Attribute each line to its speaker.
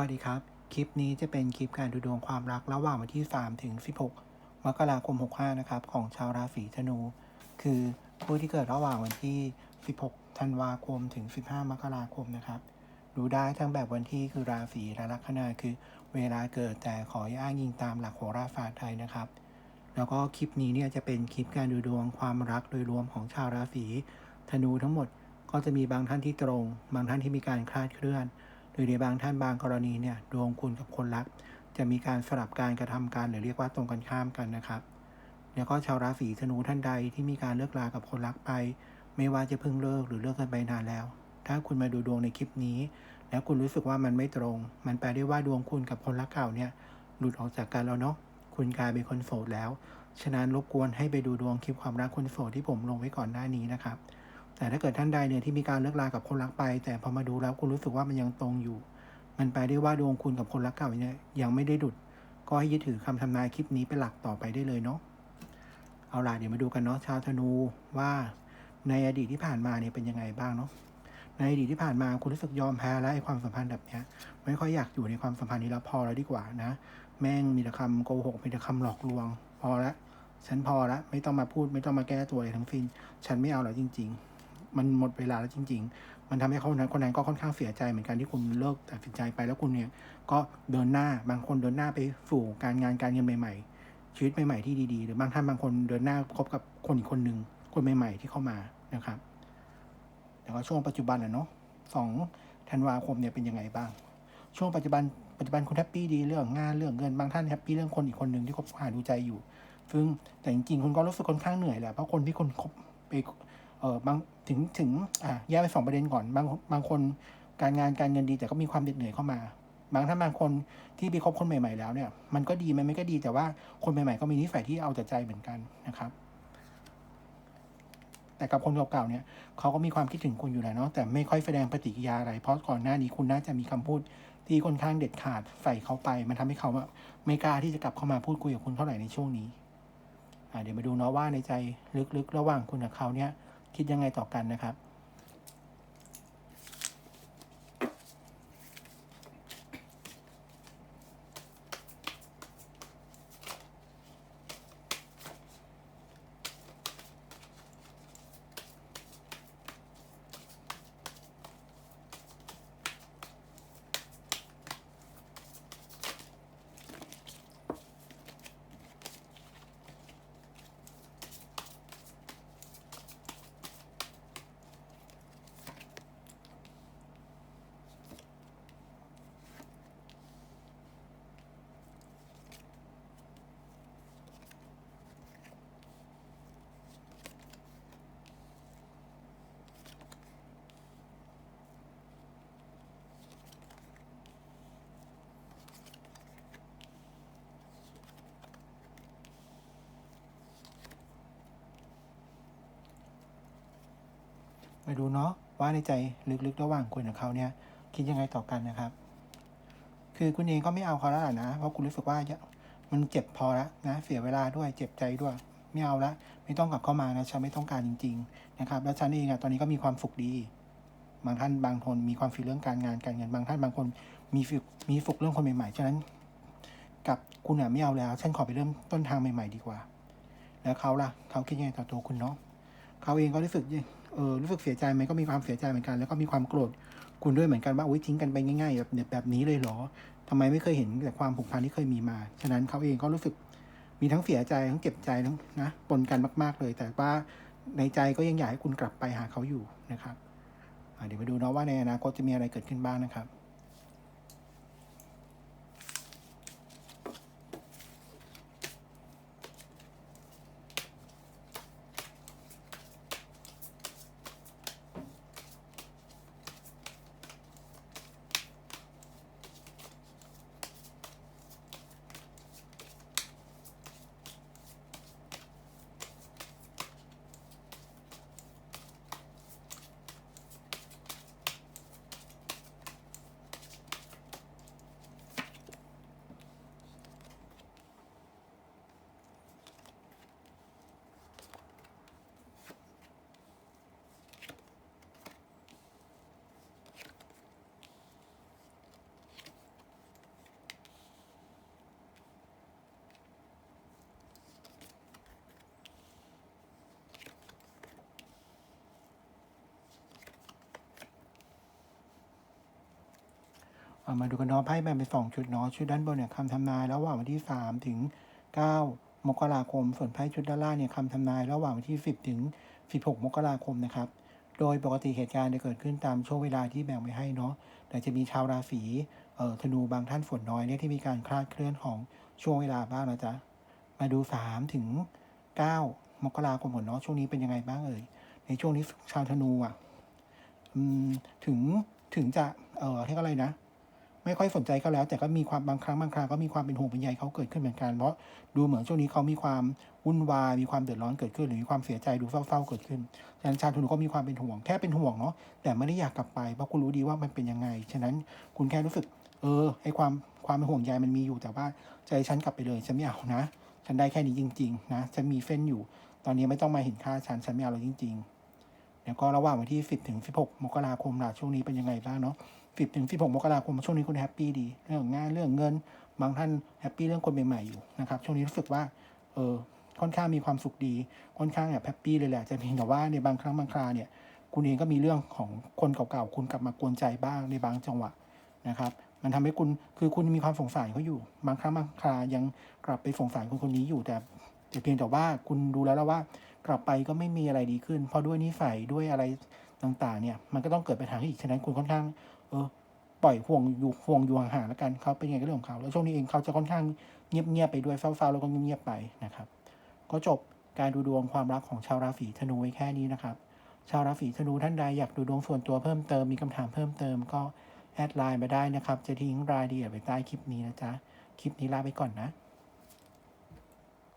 Speaker 1: วัสดีครับ คลิปนี้จะเป็นคลิปการดูดวงความรักระหว่างวันที่ 3 ถึง 16 มกราคม 65 นะครับ ของชาวราศีธนู คือผู้ที่เกิดระหว่างวันที่ 16 ธันวาคม ถึง 15 มกราคมนะครับ ดูได้ทั้งแบบวันที่คือราศีและลัคนาคือเวลาเกิดแต่ขออ้างอิงตามหลักโหราศาสตร์ไทยนะครับ แล้วก็คลิปนี้เนี่ยจะเป็นคลิปการดูดวงความรักโดยรวมของชาวราศีธนูทั้งหมด ก็จะมีบางท่านที่ตรง บางท่านที่มีการคลาดเคลื่อน โดยในบางท่านบางกรณีเนี่ยดวงคุณกับคนรัก จะมีการสลับการกระทำการหรือเรียกว่าตรงกันข้ามกันนะครับแล้วก็ชาวราศีธนูท่านใดที่มีการเลิกลากับคนรักไป ไม่ว่าจะเพิ่งเลิกหรือเลิกกันไปนานแล้ว ถ้าคุณมาดูดวงในคลิปนี้ แล้วคุณรู้สึกว่ามันไม่ตรง มันแปลได้ว่าดวงคุณกับคนรักเก่าเนี่ยหลุดออกจากกันแล้วเนาะคุณกลายเป็นคนโสดแล้ว ฉะนั้นรบกวนให้ไปดูดวงคลิปความรักคนโสดที่ผมลงไว้ก่อนหน้านี้นะครับ แต่ถ้าเกิดท่านใดเนี่ยที่มีการเลิกลากับคนรักไป แต่พอมาดูแล้วคุณรู้สึกว่ามันยังตรงอยู่ มันแปลได้ว่าดวงคุณกับคนรักเก่าเนี่ยยังไม่ได้ดุด ก็ให้ยึดถือคำทำนายคลิปนี้เป็นหลักต่อไปได้เลยเนาะเอาล่ะเดี๋ยวมาดูกันเนาะชาวธนูว่าในอดีตที่ผ่านมาเนี่ยเป็นยังไงบ้างเนาะในอดีตที่ผ่านมาคุณรู้สึกยอมแพ้แล้วไอ้ความสัมพันธ์แบบเนี้ยไม่ค่อยอยากอยู่ในความสัมพันธ์นี้แล้วพอแล้วดีกว่านะ แม่งมีแต่คำโกหกมีแต่คำหลอกลวง พอละฉันพอละไม่ต้องมาพูดไม่ต้องมาแก้ตัวอะไรทั้งสิ้น ฉันไม่เอาแล้วจริง ๆ มันหมดเวลาแล้วจริง ๆ มันทำให้เขาคนนั้นคนนั้นก็ค่อนข้างเสียใจเหมือนกันที่คุณเลิกตัดสินใจไปแล้วคุณเนี่ยก็เดินหน้าบางคนเดินหน้าไปสู่การงานการเงินใหม่ ๆ ชีวิตใหม่ๆที่ดีๆ หรือบางท่านบางคนเดินหน้าคบกับคนอีกคนหนึ่งคนใหม่ ๆ ที่เข้ามานะครับแต่ว่าช่วงปัจจุบันอะเนาะสองธันวาคมเนี่ยเป็นยังไงบ้าง ช่วงปัจจุบันปัจจุบันคุณแฮปปี้ดีเรื่องงานเรื่องเงินบางท่านแฮปปี้เรื่องคนอีกคนหนึ่งที่คบหาดูใจอยู่ ซึ่งแต่จริงๆคุณก็รู้สึกค่อนข้างเหนื่อยแหละเพราะคนที่คนคบไป เออบางถึงถึงอะแยกไปสองประเด็นก่อน บางบางคนการงานการเงินดีแต่ก็มีความเหน็ดเหนื่อยเข้ามา บางท่าบางคนที่ไปคบคนใหม่ๆแล้วเนี่ย มันก็ดีมันไม่ก็ดีแต่ว่าคนใหม่ๆก็มีนิสัยที่เอาแต่ใจเหมือนกันนะครับ แต่กับคนเก่าๆเนี่ยเขาก็มีความคิดถึงคุณอยู่แหละเนาะแต่ไม่ค่อยแสดงปฏิกิริยาอะไรเพราะก่อนหน้านี้คุณน่าจะมีคำพูดที่ค่อนข้างเด็ดขาดใส่เขาไป มันทำให้เขาไม่กล้าที่จะกลับเข้ามาพูดคุยกับคุณเท่าไหร่ในช่วงนี้อ่าเดี๋ยวมาดูเนาะว่าในใจลึกๆ ระหว่างคุณกับเขาเนี่ย คิดยังไงต่อกันนะครับ มาดูเนาะว่าในใจลึกๆ ระหว่างคุณกับเขาเนี่ย คิดยังไงต่อกันนะครับ คือคุณเองก็ไม่เอาเขาแล้วนะเพราะคุณรู้สึกว่ามันเจ็บพอแล้วนะเสียเวลาด้วยเจ็บใจด้วย ไม่เอาละไม่ต้องกลับเข้ามานะฉันไม่ต้องการจริง ๆ นะครับ แล้วฉันเองอะตอนนี้ก็มีความสุขดีบางท่านบางคนมีความฟิลเรื่องการงานการเงินบางท่านบางคนมีฟิลมีฟุกเรื่องคนใหม่ๆ ฉะนั้น กับคุณอะไม่เอาแล้ว ฉันขอไปเริ่มต้นทางใหม่ ๆ ดีกว่า แล้วเขาล่ะ เขาคิดยังไงต่อตัวคุณเนาะเขาเองก็รู้สึก เออรู้สึกเสียใจไหมก็มีความเสียใจเหมือนกัน แล้วก็มีความโกรธคุณด้วยเหมือนกันว่าอุ้ยทิ้งกันไปง่ายๆแบบแบบนี้เลยเหรอทำไมไม่เคยเห็นแต่ความผูกพันที่เคยมีมา ฉะนั้นเขาเองก็รู้สึกมีทั้งเสียใจทั้งเจ็บใจทั้งนะปนกันมาก ๆเลย แต่ว่าในใจก็ยังอยากให้คุณกลับไปหาเขาอยู่นะครับเดี๋ยวมาดูเนาะว่าในอนาคตจะมีอะไรเกิดขึ้นบ้างนะครับามาดูกันเนาะไพ่แบ่งเป็นสองชุดเนาะชุดด้านบนเนี่ยคำทำนายระหว่างวันที่3ถึง9มกราคม ส่วนไพ่ชุดด้านล่างเนี่ยคำทำนายระหว่างวันที่10ถึง16มกราคมนะครับ โดยปกติเหตุการณ์จะเกิดขึ้นตามช่วงเวลาที่แบ่งไว้ให้เนาะแต่จะมีชาวราศีเอ่อธนูบางท่านฝนน้อยเนี่ยที่มีการคลาดเคลื่อนของช่วงเวลาบ้างนะจ๊ะมาดู3ถึง9มกราคมผลเนาะช่วงนี้เป็นยังไงบ้างเอ่ยในช่วงนี้ชาวธนูอะอืมถึงถึงจะเอ่อเรียกอะไรนะ ไม่ค่อยสนใจเขาแล้ว แต่ก็มีความบางครั้งบางคราวก็มีความเป็นห่วงเป็นใยเขาเกิดขึ้นเหมือนกันเพราะดูเหมือนช่วงนี้เขามีความวุ่นวายมีความเดือดร้อนเกิดขึ้น หรือมีความเสียใจดูเศร้าๆเกิดขึ้นฉะนั้นชาวธนูก็มีความเป็นห่วงแค่เป็นห่วงเนาะแต่ไม่ได้อยากกลับไปเพราะคุณรู้ดีว่ามันเป็นยังไงฉะนั้นคุณแค่รู้สึก เออไอความความเป็นห่วงใยมันมีอยู่แต่ว่าใจฉันกลับไปเลยฉันไม่เอานะ ฉันได้แค่นี้จริง ๆ นะฉันมีเฟ้นอยู่ ตอนนี้ไม่ต้องมาเห็นค่าฉันฉันไม่เอาเลยจริง ๆ แล้วก็ระหว่างวันที่ 10 ถึง 16 มกราคมล่ะช่วงนี้เป็นยังไงบ้างเนาะ 10 ถึง 16 มกราคมช่วงนี้คุณแฮปปี้ดี เรื่องงานเรื่องเงิน บางท่านแฮปปี้เรื่องคนใหม่ๆอยู่นะครับ ช่วงนี้รู้สึกว่า เออค่อนข้างมีความสุขดี ค่อนข้างแบบแฮปปี้เลยแหละ จะเพียงแต่ว่าในบางครั้งบางคราเนี่ย คุณเองก็มีเรื่องของคนเก่าๆ คุณกลับมากวนใจบ้างในบางจังหวะนะครับ มันทำให้คุณ คือคุณมีความสงสารเขาอยู่ บางครั้งบางครายังกลับไปสงสารคนคนนี้อยู่แต่แต่เพียงแต่ว่าคุณดูแล้วแล้วว่า กลับไปก็ไม่มีอะไรดีขึ้น เพราะด้วยนิสัยด้วยอะไรต่างๆเนี่ย มันก็ต้องเกิดปัญหาอีกฉะนั้นคุณค่อนข้าง เออ ปล่อยห่วงอยู่ห่วงอยู่ห่างๆแล้วกันเขาเป็นยังไงก็เรื่องของเขา แล้วช่วงนี้เองเขาจะค่อนข้างเงียบๆไปด้วยเศร้าๆแล้วก็เงียบๆไปนะครับ ก็จบการดูดวงความรักของชาวราศีธนูไว้แค่นี้นะครับ ชาวราศีธนูท่านใดอยากดูดวงส่วนตัวเพิ่มเติมมีคำถามเพิ่มเติมก็แอดไลน์มาได้นะครับ จะทิ้งรายละเอียดไว้ใต้คลิปนี้นะจ๊ะ คลิปนี้ลาไปก่อนนะ